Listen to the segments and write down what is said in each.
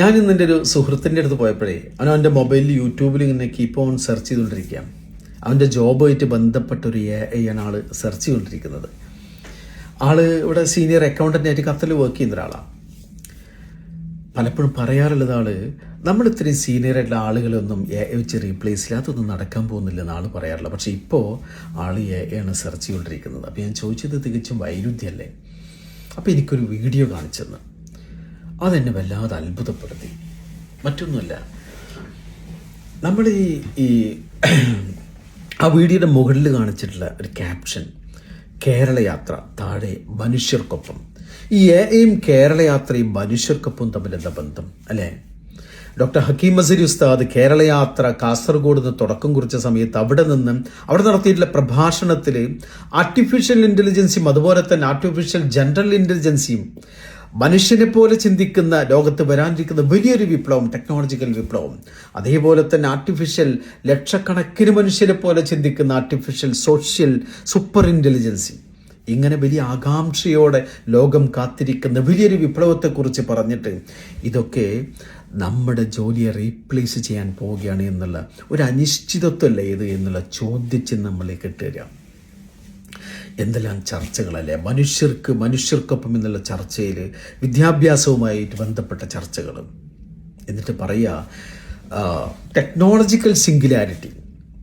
ഞാൻ ഇന്ന് എന്റെ ഒരു സുഹൃത്തിന്റെ അടുത്ത് പോയപ്പോഴേ അവൻ അവന്റെ മൊബൈലിൽ യൂട്യൂബിൽ ഇങ്ങനെ കീപ്പ് ഓൺ സെർച്ച് ചെയ്തുകൊണ്ടിരിക്കുകയാണ്. അവന്റെ ജോബുമായിട്ട് ബന്ധപ്പെട്ട ഒരു എ ആണ് ആൾ സെർച്ച് ചെയ്തുകൊണ്ടിരിക്കുന്നത്. ആൾ ഇവിടെ സീനിയർ അക്കൗണ്ടന്റ് ആയിട്ട് വർക്ക് ചെയ്യുന്ന ഒരാളാണ്. പലപ്പോഴും പറയാറുള്ളത് ആൾ നമ്മൾ ഇത്രയും സീനിയർ ആയിട്ടുള്ള ആളുകളൊന്നും എ വെച്ച് റീപ്ലേസ് ഇല്ല അതൊന്നും നടക്കാൻ പോകുന്നില്ലെന്ന് ആൾ പറയാറില്ല പക്ഷേ ഇപ്പോൾ ആൾ എ ആണ് സെർച്ച് ചെയ്തുകൊണ്ടിരിക്കുന്നത്. അപ്പോൾ ഞാൻ ചോദിച്ചത് തികച്ചും വൈരുദ്ധ്യമല്ലേ? അപ്പോൾ എനിക്കൊരു വീഡിയോ കാണിച്ചെന്ന് അതെന്നെ വല്ലാതെ അത്ഭുതപ്പെടുത്തി. മറ്റൊന്നുമല്ല നമ്മൾ ഈ ഈ ആ വീഡിയോയുടെ മുകളിൽ കാണിച്ചിട്ടുള്ള ഒരു ക്യാപ്ഷൻ കേരള യാത്ര താഴെ മനുഷ്യർക്കൊപ്പം. ഈ എയും കേരള യാത്രയും മനുഷ്യർക്കൊപ്പം തമ്മിൽ ബന്ധം അല്ലേ? ഡോക്ടർ ഹക്കീം മസരി ഉസ്താദ് കേരളയാത്ര കാസർഗോഡ് നിന്ന് തുടക്കം കുറിച്ച സമയത്ത് അവിടെ നിന്ന് അവിടെ നടത്തിയിട്ടുള്ള പ്രഭാഷണത്തിൽ ആർട്ടിഫിഷ്യൽ ഇന്റലിജൻസിയും അതുപോലെ തന്നെ ആർട്ടിഫിഷ്യൽ ജനറൽ ഇന്റലിജൻസിയും മനുഷ്യനെ പോലെ ചിന്തിക്കുന്ന ലോകത്ത് വരാനിരിക്കുന്ന വലിയൊരു വിപ്ലവം ടെക്നോളജിക്കൽ വിപ്ലവം. അതേപോലെ തന്നെ ആർട്ടിഫിഷ്യൽ ലക്ഷക്കണക്കിന് മനുഷ്യരെ പോലെ ചിന്തിക്കുന്ന ആർട്ടിഫിഷ്യൽ സോഷ്യൽ സൂപ്പർ ഇന്റലിജൻസി ഇങ്ങനെ വലിയ ആകാംക്ഷയോടെ ലോകം കാത്തിരിക്കുന്ന വലിയൊരു വിപ്ലവത്തെക്കുറിച്ച് പറഞ്ഞിട്ട് ഇതൊക്കെ നമ്മുടെ ജോലിയെ റീപ്ലേസ് ചെയ്യാൻ പോവുകയാണ് എന്നുള്ള ഒരു അനിശ്ചിതത്വമല്ല ഇത് എന്നുള്ള ചോദ്യചിഹ്നം നമ്മളിലേക്ക് ഇട്ടുതരാം എന്തെല്ലാം ചർച്ചകളല്ലേ? മനുഷ്യർക്ക് മനുഷ്യർക്കൊപ്പം എന്നുള്ള ചർച്ചയിൽ വിദ്യാഭ്യാസവുമായിട്ട് ബന്ധപ്പെട്ട ചർച്ചകൾ. എന്നിട്ട് പറയുക ടെക്നോളജിക്കൽ സിംഗുലാരിറ്റി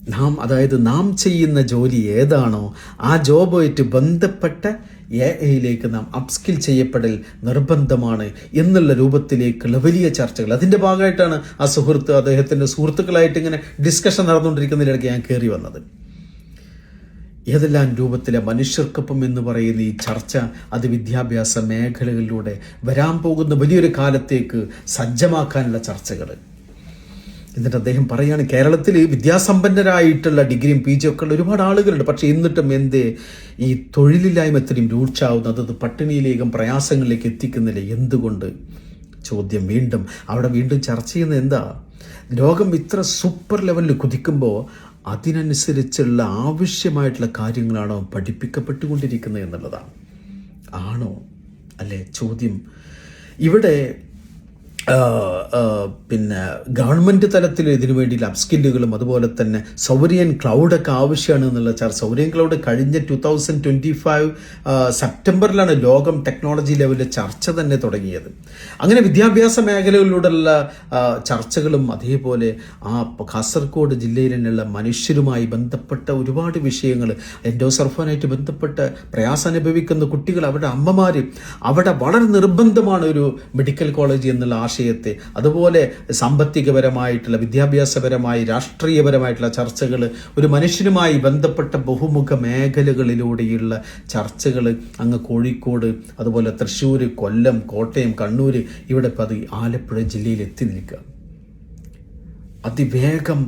നാം അതായത് നാം ചെയ്യുന്ന ജോലി ഏതാണോ ആ ജോബുമായിട്ട് ബന്ധപ്പെട്ട എ ഐയിലേക്ക് നാം അപ്സ്കിൽ ചെയ്യപ്പെടൽ നിർബന്ധമാണ് എന്നുള്ള രൂപത്തിലേക്കുള്ള വലിയ ചർച്ചകൾ. അതിന്റെ ഭാഗമായിട്ടാണ് ആ സുഹൃത്ത് അദ്ദേഹത്തിന്റെ സുഹൃത്തുക്കളായിട്ട് ഇങ്ങനെ ഡിസ്കഷൻ നടന്നുകൊണ്ടിരിക്കുന്നതിനിടയ്ക്ക് ഞാൻ കയറി വന്നത്. ഏതെല്ലാം രൂപത്തിലെ മനുഷ്യർക്കൊപ്പം എന്ന് പറയുന്ന ഈ ചർച്ച അത് വിദ്യാഭ്യാസ മേഖലകളിലൂടെ വരാൻ പോകുന്ന വലിയൊരു കാലത്തേക്ക് സജ്ജമാക്കാനുള്ള ചർച്ചകൾ. എന്നിട്ട് അദ്ദേഹം പറയുകയാണ് കേരളത്തിൽ വിദ്യാസമ്പന്നരായിട്ടുള്ള ഡിഗ്രിയും പി ജി ഒക്കെ ഉള്ള ഒരുപാട് ആളുകളുണ്ട്. പക്ഷേ എന്നിട്ടും എന്തേ ഈ തൊഴിലില്ലായ്മ ഇത്രയും രൂക്ഷാവുന്നത് അത് പട്ടിണിയിലേക്കും പ്രയാസങ്ങളിലേക്ക് എത്തിക്കുന്നില്ല. എന്തുകൊണ്ട്? ചോദ്യം വീണ്ടും. അവിടെ വീണ്ടും ചർച്ച ചെയ്യുന്നത് എന്താ? ലോകം ഇത്ര സൂപ്പർ ലെവലിൽ കുതിക്കുമ്പോൾ അതിനനുസരിച്ചുള്ള ആവശ്യമായിട്ടുള്ള കാര്യങ്ങളാണോ പഠിപ്പിക്കപ്പെട്ടുകൊണ്ടിരിക്കുന്നത് എന്നുള്ളതാണ്. ആണോ? അല്ലേ? ചോദ്യം. ഇവിടെ പിന്നെ ഗവൺമെന്റ് തലത്തിൽ ഇതിനു വേണ്ടിയുള്ള അപ്സ്കില്ലുകളും അതുപോലെ തന്നെ സൗരിയൻ ക്ലൗഡൊക്കെ ആവശ്യമാണ് എന്നുള്ള ചർച്ച. സൗരിയൻ ക്ലൗഡ് കഴിഞ്ഞ ടു തൗസൻഡ് ട്വന്റി ഫൈവ് സെപ്റ്റംബറിലാണ് ലോകം ടെക്നോളജി ലെവലിൽ ചർച്ച തന്നെ തുടങ്ങിയത്. അങ്ങനെ വിദ്യാഭ്യാസ മേഖലകളിലൂടെയുള്ള ചർച്ചകളും അതേപോലെ ആ കാസർഗോഡ് ജില്ലയിൽ തന്നെയുള്ള മനുഷ്യരുമായി ബന്ധപ്പെട്ട ഒരുപാട് വിഷയങ്ങൾ എൻഡോസർഫാനായിട്ട് ബന്ധപ്പെട്ട പ്രയാസം അനുഭവിക്കുന്ന കുട്ടികൾ അവരുടെ അമ്മമാർ അവിടെ വളരെ നിർബന്ധമാണ് ഒരു മെഡിക്കൽ കോളേജ് എന്നുള്ള ആശയത്തെ അതുപോലെ സാമ്പത്തികപരമായിട്ടുള്ള വിദ്യാഭ്യാസപരമായി രാഷ്ട്രീയപരമായിട്ടുള്ള ചർച്ചകൾ ഒരു മനുഷ്യനുമായി ബന്ധപ്പെട്ട ബഹുമുഖ മേഖലകളിലൂടെയുള്ള ചർച്ചകൾ അങ്ങ് കോഴിക്കോട് അതുപോലെ തൃശ്ശൂർ കൊല്ലം കോട്ടയം കണ്ണൂർ ഇവിടെ പതി ആലപ്പുഴ ജില്ലയിൽ എത്തി നിൽക്കുക. അതിവേഗം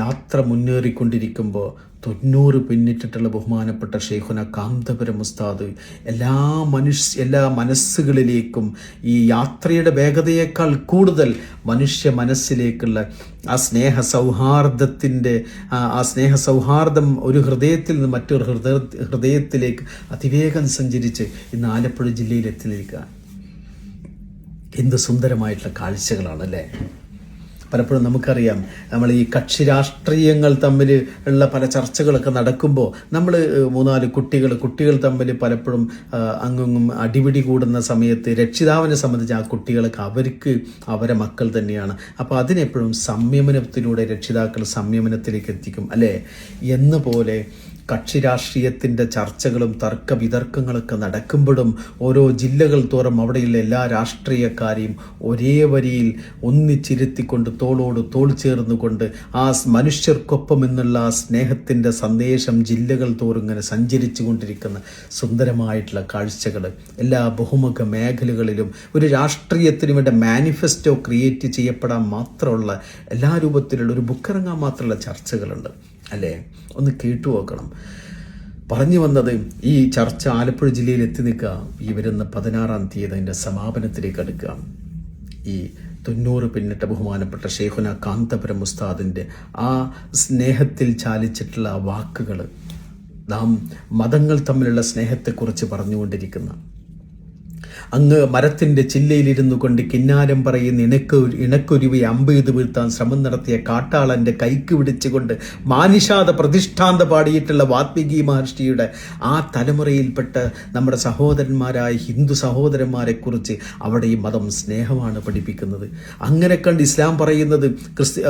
യാത്ര മുന്നേറിക്കൊണ്ടിരിക്കുമ്പോൾ തൊണ്ണൂറ് പിന്നിട്ടിട്ടുള്ള ബഹുമാനപ്പെട്ട ഷെയ്ഖുന കാന്തപുരം ഉസ്താദ്. എല്ലാ മനുഷ്യ എല്ലാ മനസ്സുകളിലേക്കും ഈ യാത്രയുടെ വേഗതയേക്കാൾ കൂടുതൽ മനുഷ്യ മനസ്സിലേക്കുള്ള ആ സ്നേഹ സൗഹാർദ്ദത്തിന്റെ ആ സ്നേഹ സൗഹാർദ്ദം ഒരു ഹൃദയത്തിൽ നിന്ന് മറ്റൊരു ഹൃദയ ഹൃദയത്തിലേക്ക് അതിവേഗം സഞ്ചരിച്ച് ഇന്ന് ആലപ്പുഴ ജില്ലയിൽ എത്തി നിൽക്കുക എന്ത് സുന്ദരമായിട്ടുള്ള കാഴ്ചകളാണ് അല്ലേ പലപ്പോഴും നമുക്കറിയാം നമ്മൾ ഈ കക്ഷി രാഷ്ട്രീയങ്ങൾ തമ്മിൽ ഉള്ള പല ചർച്ചകളൊക്കെ നടക്കുമ്പോൾ നമ്മൾ മൂന്നാൽ കുട്ടികൾ കുട്ടികൾ തമ്മിൽ പലപ്പോഴും അങ്ങും അടിപിടി കൂടുന്ന സമയത്ത് രക്ഷിതാവിനെ സംബന്ധിച്ച് ആ കുട്ടികൾക്ക് അവർക്ക് അവരെ മക്കൾ തന്നെയാണ്. അപ്പോൾ അതിനെപ്പോഴും സംയമനത്തിലൂടെ രക്ഷിതാക്കൾ സംയമനത്തിലേക്ക് എത്തിക്കും അല്ലേ? എന്ന പോലെ കക്ഷി രാഷ്ട്രീയത്തിന്റെ ചർച്ചകളും തർക്ക വിതർക്കങ്ങളൊക്കെ നടക്കുമ്പോഴും ഓരോ ജില്ലകൾ തോറും അവിടെയുള്ള എല്ലാ രാഷ്ട്രീയക്കാരെയും ഒരേ വരിയിൽ ഒന്നിച്ചിരുത്തിക്കൊണ്ട് തോളോട് തോൾ ചേർന്നുകൊണ്ട് ആ മനുഷ്യർക്കൊപ്പം എന്നുള്ള ആ സ്നേഹത്തിന്റെ സന്ദേശം ജില്ലകൾ തോറും ഇങ്ങനെ സഞ്ചരിച്ചു കൊണ്ടിരിക്കുന്ന സുന്ദരമായിട്ടുള്ള കാഴ്ചകൾ എല്ലാ ബഹുമുഖ മേഖലകളിലും ഒരു രാഷ്ട്രീയത്തിന് വേണ്ട മാനിഫെസ്റ്റോ ക്രിയേറ്റ് ചെയ്യപ്പെടാൻ മാത്രമുള്ള എല്ലാ രൂപത്തിലുള്ള ഒരു ബുക്കിറങ്ങാൻ മാത്രമുള്ള ചർച്ചകളുണ്ട്. അല്ലേ? ഒന്ന് കേട്ടു നോക്കണം. പറഞ്ഞു വന്നത് ഈ ചർച്ച ആലപ്പുഴ ജില്ലയിൽ എത്തി നിൽക്കുക ഈ വരുന്ന പതിനാറാം തീയതി അതിന്റെ സമാപനത്തിലേക്ക് അടുക്കുക. ഈ തൊണ്ണൂറ് പിന്നിട്ട ബഹുമാനപ്പെട്ട ഷെയ്ഖുന കാന്തപുരം ഉസ്താദിന്റെ ആ സ്നേഹത്തിൽ ചാലിച്ചിട്ടുള്ള വാക്കുകൾ നാം മതങ്ങൾ തമ്മിലുള്ള സ്നേഹത്തെക്കുറിച്ച് പറഞ്ഞുകൊണ്ടിരിക്കുന്ന അങ്ങ് മരത്തിന്റെ ചില്ലയിലിരുന്നു കൊണ്ട് കിന്നാരം പറയുന്ന ഇണക്ക് ഇണക്കുരുവി അമ്പ് ചെയ്ത് വീഴ്ത്താൻ ശ്രമം നടത്തിയ കാട്ടാളന്റെ കൈക്ക് പിടിച്ചുകൊണ്ട് മാനിഷാദ പ്രതിഷ്ഠാന്ത പാടിയിട്ടുള്ള വാത്മീകി മഹർഷിയുടെ ആ തലമുറയിൽപ്പെട്ട നമ്മുടെ സഹോദരന്മാരായ ഹിന്ദു സഹോദരന്മാരെക്കുറിച്ച് അവിടെ ഈ മതം സ്നേഹമാണ് പഠിപ്പിക്കുന്നത്. അങ്ങനെ കണ്ട് ഇസ്ലാം പറയുന്നത് ക്രിസ്തു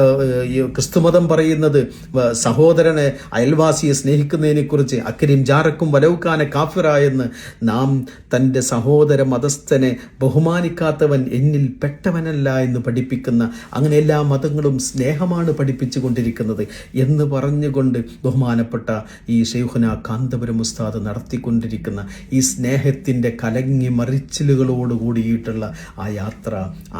ക്രിസ്തുമതം പറയുന്നത് സഹോദരനെ അയൽവാസിയെ സ്നേഹിക്കുന്നതിനെക്കുറിച്ച് അക്കരിം ജാറക്കും വലവുക്കാനെ കാഫിറായെന്ന് നാം തന്റെ സഹോദര മതസ്ഥനെ ബഹുമാനിക്കാത്തവൻ എന്നിൽ പെട്ടവനല്ല എന്ന് പഠിപ്പിക്കുന്ന അങ്ങനെ എല്ലാ മതങ്ങളും സ്നേഹമാണ് പഠിപ്പിച്ചു കൊണ്ടിരിക്കുന്നത് എന്ന് പറഞ്ഞുകൊണ്ട് ബഹുമാനപ്പെട്ട ഈ ഷെയ്ഖുന കാന്തപുരം ഉസ്താദ് നടത്തിക്കൊണ്ടിരിക്കുന്ന ഈ സ്നേഹത്തിന്റെ കലങ്ങി മറിച്ചിലുകളോട് കൂടിയിട്ടുള്ള ആ യാത്ര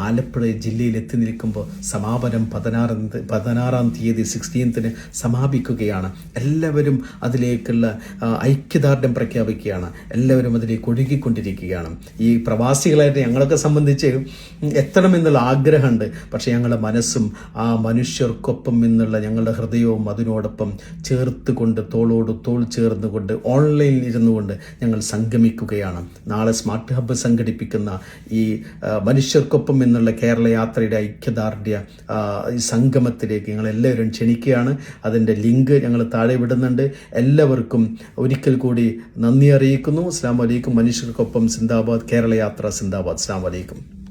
ആലപ്പുഴ ജില്ലയിൽ എത്തി നിൽക്കുമ്പോൾ സമാപനം പതിനാറാം പതിനാറാം തീയതി സിക്സ്റ്റീൻത്തിന് സമാപിക്കുകയാണ്. എല്ലാവരും അതിലേക്കുള്ള ഐക്യദാർഢ്യം പ്രഖ്യാപിക്കുകയാണ്. എല്ലാവരും അതിലേക്ക് ഒഴുകിക്കൊണ്ടിരിക്കുകയാണ്. ഈ പ്രവാസികളായിട്ട് ഞങ്ങളൊക്കെ സംബന്ധിച്ച് എത്തണമെന്നുള്ള ആഗ്രഹമുണ്ട്. പക്ഷേ ഞങ്ങളുടെ മനസ്സും ആ മനുഷ്യർക്കൊപ്പം എന്നുള്ള ഞങ്ങളുടെ ഹൃദയവും അതിനോടൊപ്പം ചേർത്ത് കൊണ്ട് തോളോട് തോൾ ചേർന്നുകൊണ്ട് ഓൺലൈനിൽ ഇരുന്നു കൊണ്ട് ഞങ്ങൾ സംഗമിക്കുകയാണ്. നാളെ സ്മാർട്ട് ഹബ്ബ് സംഘടിപ്പിക്കുന്ന ഈ മനുഷ്യർക്കൊപ്പം എന്നുള്ള കേരള യാത്രയുടെ ഐക്യദാർഢ്യ ഈ സംഗമത്തിലേക്ക് ഞങ്ങൾ എല്ലാവരും ക്ഷണിക്കുകയാണ്. അതിന്റെ ലിങ്ക് ഞങ്ങൾ താഴെ വിടുന്നുണ്ട്. എല്ലാവർക്കും ഒരിക്കൽ കൂടി നന്ദി അറിയിക്കുന്നു. അസ്ലാം വലൈക്കും മനുഷ്യർക്കൊപ്പം സിന്ദാബാദ് കേരള യാത്ര സിന്ദാബാദ്. അസ്സാം വലൈക്കും